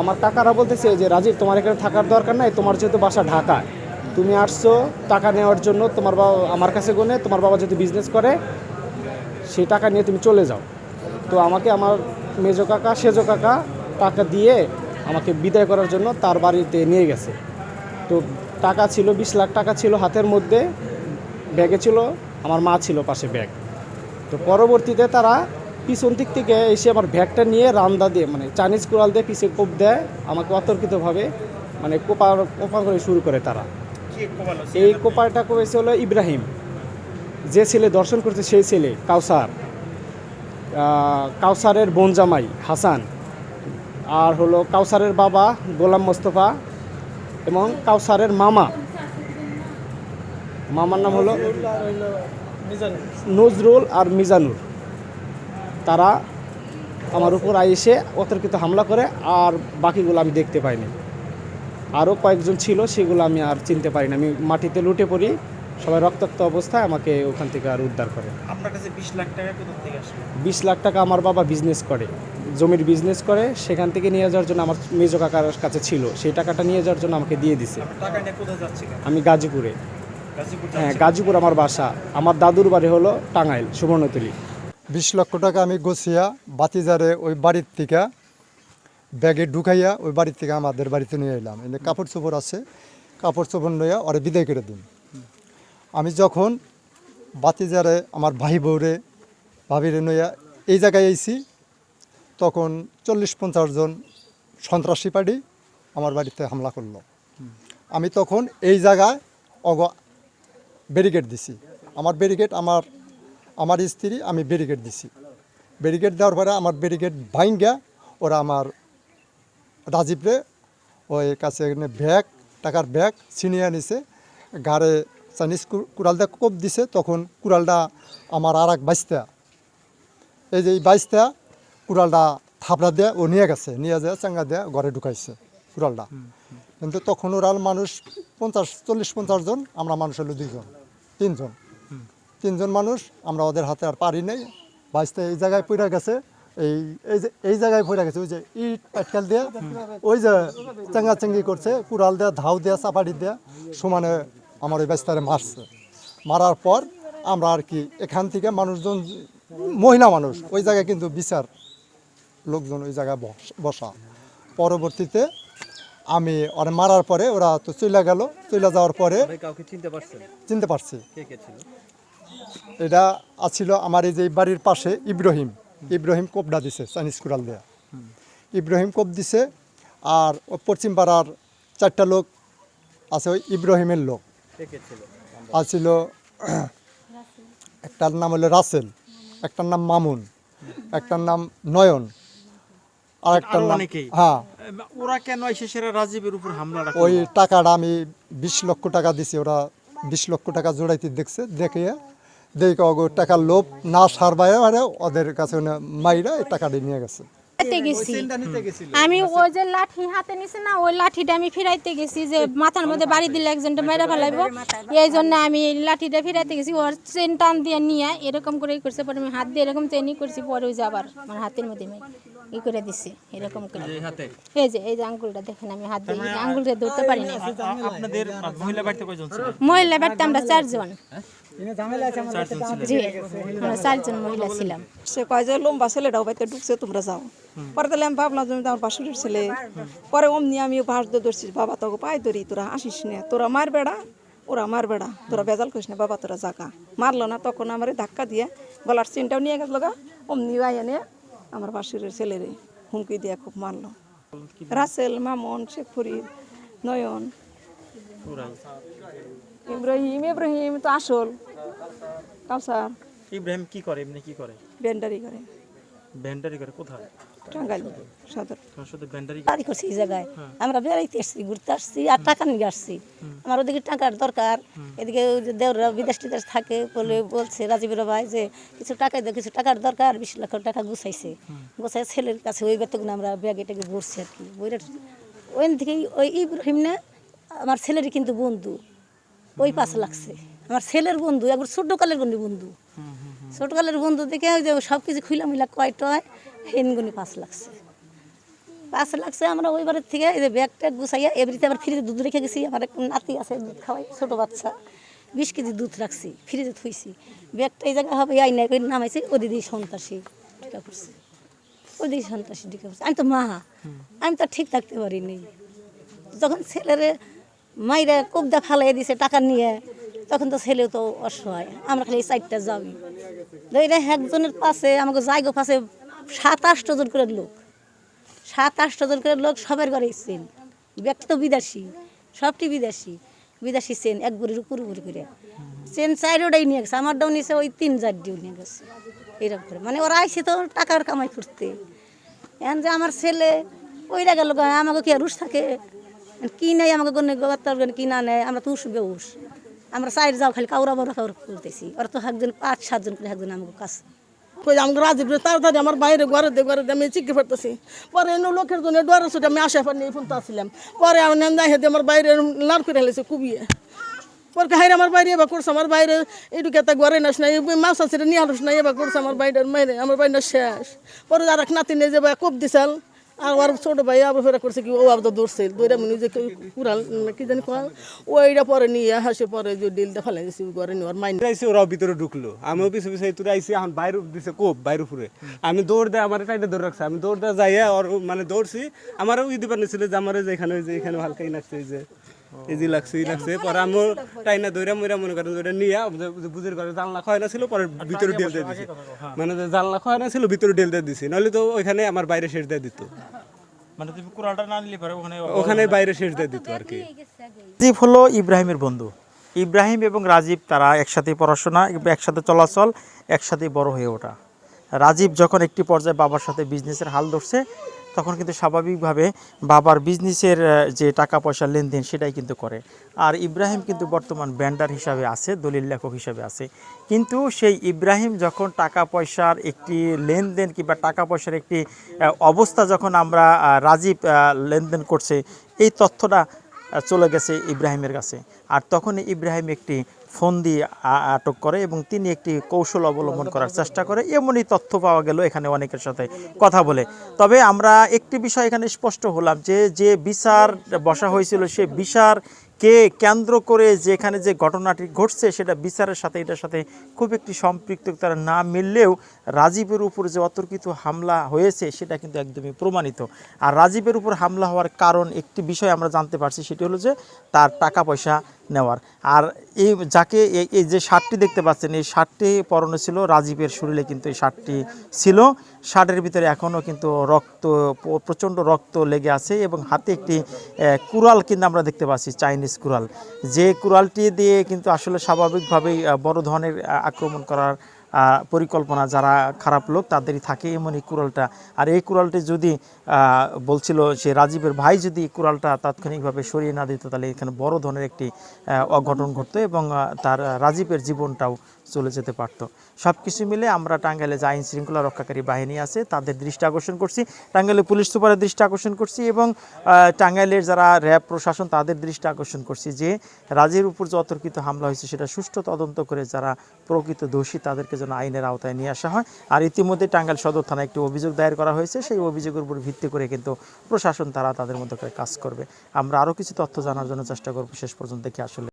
আমার কাকারা বলতেছে যে, রাজীব, তোমার এখানে থাকার দরকার নাই, তোমার যেহেতু বাসা ঢাকায়, তুমি আসছো, টাকা নেওয়ার জন্য তোমার বাবা, আমার কাছে গুনে, তোমার বাবা যদি বিজনেস করে, সেই টাকা নিয়ে তুমি চলে যাও। তো আমাকে আমার মেজো কাকা, সেজো কাকা, টাকা দিয়ে আমাকে বিদায় করার জন্য তার বাড়িতে নিয়ে গেছে। তো টাকা ছিল, বিশ লাখ টাকা ছিল হাতের মধ্যে, ব্যাগে ছিল, আমার মা ছিল পাশে ব্যাগ। তো পরবর্তীতে তারা পিছন দিক থেকে এসে আমার ব্যাগটা নিয়ে রান্দা দিয়ে মানে চাইনিজ কুড়াল দিয়ে পিছে কোপ দেয় আমাকে অতর্কিতভাবে মানে কোপার কোপা করে শুরু করে তারা। এই কোপারটা করেছে হলো ইব্রাহিম। যে ছেলে দর্শন করছে সেই ছেলে কাউসার। কাউসারের বোন জামাই হাসান। আর হলো কাউসারের বাবা গোলাম মোস্তফা এবং কাউসারের মামা। মামার নাম হলো নজরুল আর মিজানুর। তারা আমার উপর এসে অতর্কিত হামলা করে আর বাকিগুলো আমি দেখতে পাইনি। আরও কয়েকজন ছিল সেগুলো আমি আর চিনতে পারি না আমি মাটিতে লুটে পড়ি সবাই রক্তাক্ত অবস্থায় আমাকে ওখান থেকে আর উদ্ধার করে। আপনার কাছে বিশ লাখ টাকা কোথা থেকে আসলো? বিশ লাখ টাকা আমার বাবা বিজনেস করে জমির বিজনেস করে সেখান থেকে নিয়ে যাওয়ার জন্য আমার মেজো কাকার কাছে ছিল। সেই টাকাটা নিয়ে যাওয়ার জন্য আমাকে দিয়ে দিছে। আমি গাজীপুরে। হ্যাঁ গাজীপুর আমার বাসা। আমার দাদুর বাড়ি হলো টাঙ্গাইল সুবর্ণতলী। বিশ লক্ষ টাকা আমি গছিয়া বাতিজারে ওই বাড়ির থেকে ব্যাগে ঢুকাইয়া ওই বাড়ির থেকে আমাদের বাড়িতে নিয়ে এলাম। এনে কাপড় চোপড় আছে, কাপড় চোপড় নিয়ে ওরে বিদায় করে দিন। আমি যখন বাতিজারে আমার ভাই বউরে, ভাবিরে নইয়া এই জায়গায় আইছি, তখন চল্লিশ পঞ্চাশ জন সন্ত্রাসী পার্টি আমার বাড়িতে হামলা করল। আমি তখন এই জায়গায় অগ ব্যারিকেড দিছি। আমার ব্যারিকেড আমার আমার স্ত্রী আমি ব্যারিকেড দিছি। ব্যারিকেড দেওয়ার পরে আমার ব্যারিকেড ভাইঙ্গা ওরা আমার রাজীবরে ওই কাছে এখানে ব্যাগ টাকার ব্যাগ ছিনিয়ে নিছে গাড়ে চাইনিজ কুড়ালটা কোপ দিছে তখন কুড়ালটা আমার আর এক বাইশটা এই যে এই বাইশটা কুড়ালটা থাপড়া দিয়ে ও নিয়ে গেছে নিয়ে যায় চাঙ্গা দিয়ে ঘরে ঢুকাইছে কুড়ালটা। কিন্তু তখন ওরা মানুষ পঞ্চাশ চল্লিশ পঞ্চাশ জন আমরা মানুষ হলো দুইজন তিনজন। তিনজন মানুষ আমরা ওদের হাতে আর পারি নেই। বাইশটা এই জায়গায় পড়ে গেছে এই এই যে এই জায়গায় পড়ে গেছে ওই যে ইট পাটকাল দিয়ে ওই যে চাঙ্গা চাঙ্গি করছে কুড়াল দেয়া ধাউ দেয়া চাপাটি দেয়া সমানে আমার ওই বাইশটারে মারছে। মারার পর আমরা আর কি এখান থেকে মানুষজন মহিলা মানুষ ওই জায়গায় কিন্তু বিচার লোকজন ওই জায়গায় বস- পরবর্তীতে আমি ওরা মারার পরে ওরা তো চলে গেল চলে যাওয়ার পরে চিনতে পারছি। এটা আছিল আমার এই যে বাড়ির পাশে ইব্রাহিম। ইব্রাহিম কোপডা দিছে চাইনিজ কুড়াল দেয়া। ইব্রাহিম কোপ দিছে আর পশ্চিম পাড়ার চারটা লোক আছে ওই ইব্রাহিমের লোক। আছিল একটার নাম হলো রাসেল একটার নাম মামুন একটার নাম নয়ন আর একটার নাম হ্যাঁ। ওরা কেন এসে রাজীবের উপর হামলা ওই টাকাটা আমি বিশ লক্ষ টাকা দিছি ওরা বিশ লক্ষ টাকা জোড়াইতে দেখছে দেখে দেখে অগো টাকার লোভ না সার বাইরে ওদের কাছে মাইরা এই টাকাটা নিয়ে গেছে। গেছি। আমি ওই যে লাঠি হাতে নিছে না ওই লাঠিটা আমি ফিরাইতে গেছি যে মাথার মধ্যে বাড়ি দিলে একজনটা মেরে ফেলাইব। এই জন্য আমি এই লাঠিটা ফিরাইতে গেছি ওর চেন টান দিয়ে নিয়ে এরকম করে করছে পরে আমি হাত দিয়ে এরকম চেনই করছি পরে ওই যে আবার আমার হাতের মধ্যে আমি ই করে দিছি এরকম করে। এই যে এই যে আঙ্গুলটা দেখেন আমি হাত দিয়ে আঙ্গুলটা ধরতে পারি না। আপনাদের মহিলা বাড়িতে আমরা চারজন। ছিলেন জি আমরা চারজন মহিলা ছিলাম। সে কয় যে লম্বা ছেলেটাও বাড়িতে ঢুকছে তোমরা যাও। পরে তাহলে আমি ভাবলাম যে আমার বাসুরের ছেলে। পরে অমনি আমি ভাস দিয়ে ধরছি বাবা তোকে পায়ে ধরি তোরা আসিস না তোরা মার বেড়া ওরা মার বেড়া তোরা বেজাল করিস না বাবা তোরা জাগা। মারলো না তখন আমার ধাক্কা দিয়ে গলার চেনটাও নিয়ে গেল গা। অমনি আইয়া নিয়ে আমার বাসুরের ছেলেরে হুমকি দিয়ে খুব মারলো। রাসেল মামন শেখ ফরিদ নয়ন ইব্রাহিম ইব্রাহিম তো আসল। কাউসার ইব্রাহিম কি করে এমনি কি করে? ব্যান্ডারি করে। ব্যান্ডারি করে কোথায়? টাঙ্গাইল সদর। সাথে ব্যান্ডারি বাড়ি করছি এই জায়গায়। আমরা বেড়াইতে আসছি ঘুরতে আসছি আর টাকা নিয়ে আসছি। আমার ওদিকে টাকার দরকার। এদিকে ওই যে দেওরা বিদেশ টিদেশ থাকে বলে বলছে রাজীবের ভাই যে কিছু টাকা দিয়ে কিছু টাকার দরকার বিশ লক্ষ টাকা গুছাইছে। গুছাই ছেলের কাছে ওই বেতন আমরা ব্যাগে টেগে ঘুরছি আর কি। ওই থেকেই ওই ইব্রাহিম না আমার ছেলেরই কিন্তু বন্ধু। ওই পাঁচ লাগছে। আমার ছেলের বন্ধু, একবার ছোটকালের বন্ধু বন্ধু। ছোটকালের বন্ধু দেখে ওই যে সব কিছু খুলে মিলা কয় টয়, হেনগুনি পাঁচ লাগছে। পাঁচ লাগছে আমরা ওই বাড়ির থেকে এই যে ব্যাগটা গুছাইয়া এবারিতে আবার ফ্রিজে দুধ রেখে গেছি। আমার এক নাতি আছে, দুধ খাওয়াই, ছোটো বাচ্চা। বিশ কেজি দুধ রাখছি, ফ্রিজে থুইছি। ব্যাগটা এই জায়গায় হবে আইনাই করে নামাইছি ও দিদি সন্ত্রাসী টিকা করছে ওই দিদি সন্ত্রাসী টিকা করছে আমি তো মা, আমি তো ঠিক থাকতে পারিনি। যখন ছেলেরে মাইরা কবদা ফালাই দিছে, টাকা নিয়ে। তখন তো ছেলেও তো অসহায়। আমরা খালি চারটা যাবি। ধরে একজনের পাশে, আমাকে জায়গা পাশে সাত আটটা জন করে লোক। সাত আটটা জন করে লোক সবার ঘরে চেন। ব্যক্তি তো বিদেশি, সবটি বিদেশি। বিদেশি চেন, এক বুড়ির উপর উপর করে। চেন চাইরোটাই নিয়ে গেছে, আমারটাও নিয়েছে ওই তিন চার চারটিও নিয়ে গেছে। এরকম করে। মানে ওরা আইসে তো টাকার কামাই করতে। এখন যে আমার ছেলে ওইটা গেল আমাকে কি আর উস থাকে? কি নেই, আমাকে গনে গত্তার গনে কি না নেয় আমরা তো উস। বেউস আমরা চাইর যাও খালি কাউরা বড় কাউরা করতেছি ওরা তো একজন, পাঁচ সাতজন করে একজন আমাকে কাছে। কই, আমাকে রাজীব রে তাড়াতাড়ি আমার বাইরে ঘরে দে, ঘরে আমি চিকি ফেরতেছি। পরে এনে লোকের জন্য ডরে ছুটে আমি আশা পারিনি ফোন আসছিলাম। পরে আমি নেন্দা হেঁটে আমার বাইরে লাড় করে হেলেছে কুবিয়ে। পরে হাইরে আমার বাইরে এবার করছে, আমার বাইরে এইটুকু একটা ঘরে নাস নাই মাছ আছে নিয়ে আলোস নাই, এবার করছে, আমার বাইরের মাইরে, আমার বাইরে শেষ। পরে আর এক নাতি নিয়ে যাবে, কোপ দিছাল আর ছোট ভাই আবার ফেরা করছে কি, ও আবার তো দৌড়ছে দৌড়ে আমি নিজে কুড়াল কি জানি কোয়া ওইটা পরে নিয়ে হাসে, পরে যে ডিলটা ফেলাই গেছি ঘরে নিয়ে মাইন আইসি ওরাও ভিতরে ঢুকলো। আমিও পিছু পিছু তুই আইসি এখন বাইরে দিছে, কোপ, বাইরে ফুরে। আমি দৌড় দেয়, আমার এটা দৌড় রাখছে। আমি দৌড় দেয় যাইয়া ওর মানে দৌড়ছি। আমারও ইদি নিছিল যে, আমার যে এখানে, ওই যে এখানে হালকাই লাগছে যে। এই লাগছে ই লাগছে। পরে আমিও টাইনা দৌড়া মইরা মনে করেন ওইটা নিয়ে বুঝের ঘরে জানলা খয় না ছিল পরে ভিতরে ডেল দিয়ে দিছে। মানে জানলা খয় না ছিল ভিতরে ডেল দিয়ে দিছি। নইলে তো ওইখানে আমার বাইরে শেষ দিয়ে দিত। মানে তুমি কুড়ালটা না নিলে পরে ওখানে ওখানে বাইরে শেষ দিয়ে দিত আর কি। রাজীব হলো ইব্রাহিমের বন্ধু। ইব্রাহিম এবং রাজীব তারা একসাথে পড়াশোনা একসাথে চলাচল একসাথে বড় হয়ে ওঠা। রাজীব যখন একটি পর্যায়ে বাবার সাথে বিজনেসের হাল ধরছে তখন কিন্তু স্বাভাবিকভাবে বাবার বিজনেসের যে টাকা পয়সার লেনদেন সেটাই কিন্তু করে। আর ইব্রাহিম কিন্তু বর্তমান ব্যান্ডার হিসাবে আছে, দলিল লেখক হিসাবে আছে। কিন্তু সেই ইব্রাহিম যখন টাকা পয়সার একটি লেনদেন কিংবা টাকা পয়সার একটি অবস্থা যখন আমরা রাজীব লেনদেন করছে, এই তথ্যটা চলে গেছে ইব্রাহিমের কাছে। আর তখন ইব্রাহিম একটি ফোন দিয়ে আটক করে এবং তিনি একটি কৌশল অবলম্বন করার চেষ্টা করে। এমনই তথ্য পাওয়া গেল এখানে অনেকের সাথে কথা বলে। তবে আমরা একটি বিষয় এখানে স্পষ্ট হলাম যে যে বিচার বসা হয়েছিল সে বিচার কে কেন্দ্র করে যেখানে যে ঘটনাটি ঘটছে সেটা বিচারের সাথে, এটার সাথে খুব একটি সম্পৃক্ত তারা না মিললেও রাজীবের উপর যে অতর্কিত হামলা হয়েছে সেটা কিন্তু একদমই প্রমাণিত। আর রাজীবের উপর হামলা হওয়ার কারণ একটি বিষয় আমরা জানতে পারছি, সেটি হলো যে তার টাকা পয়সা নেওয়ার। আর এই যাকে এই- যে শার্টটি দেখতে পাচ্ছেন, এই শার্টটি পরনে ছিল রাজীবের শরীরে কিন্তু এই শার্টটি ছিল। শার্টের ভিতরে এখনও কিন্তু রক্ত প্রচণ্ড রক্ত লেগে আছে এবং হাতে একটি কুরাল কিন্তু আমরা দেখতে পাচ্ছি, চাইনিজ কুড়াল। যে কুড়ালটি দিয়ে কিন্তু আসলে স্বাভাবিকভাবেই বড় ধরনের আক্রমণ করার পরিকল্পনা যারা খারাপ লোক তাদেরই থাকে এমন এই কুড়ালটা। আর এই কুড়ালটি যদি বলছিল সে রাজীবের ভাই যদি এই কুড়ালটা তাৎক্ষণিকভাবে সরিয়ে না দিত, তাহলে এখানে বড় ধরনের একটি অঘটন ঘটতো এবং তার রাজীবের জীবনটাও চলে যেতে পারত। সব কিছু মিলে আমরা টাঙ্গাইলে যে আইন শৃঙ্খলা রক্ষাকারী বাহিনী আছে, তাদের দৃষ্টি আকর্ষণ করছি। টাঙ্গাইলে পুলিশ সুপারের দৃষ্টি আকর্ষণ করছি এবং টাঙ্গাইলের যারা র্যাব প্রশাসন তাদের দৃষ্টি আকর্ষণ করছি যে রাজের উপর যে অতর্কিত হামলা হয়েছে, সেটা সুষ্ঠু তদন্ত করে যারা প্রকৃত দোষী তাদেরকে যেন আইনের আওতায় নিয়ে আসা হয়। আর ইতিমধ্যে টাঙ্গাইল সদর থানায় একটি অভিযোগ দায়ের করা হয়েছে। সেই অভিযোগের উপর ভিত্তি করে কিন্তু প্রশাসন তারা তাদের মধ্যে করে কাজ করবে। আমরা আরও কিছু তথ্য জানার জন্য চেষ্টা করব। শেষ পর্যন্ত কি আসলে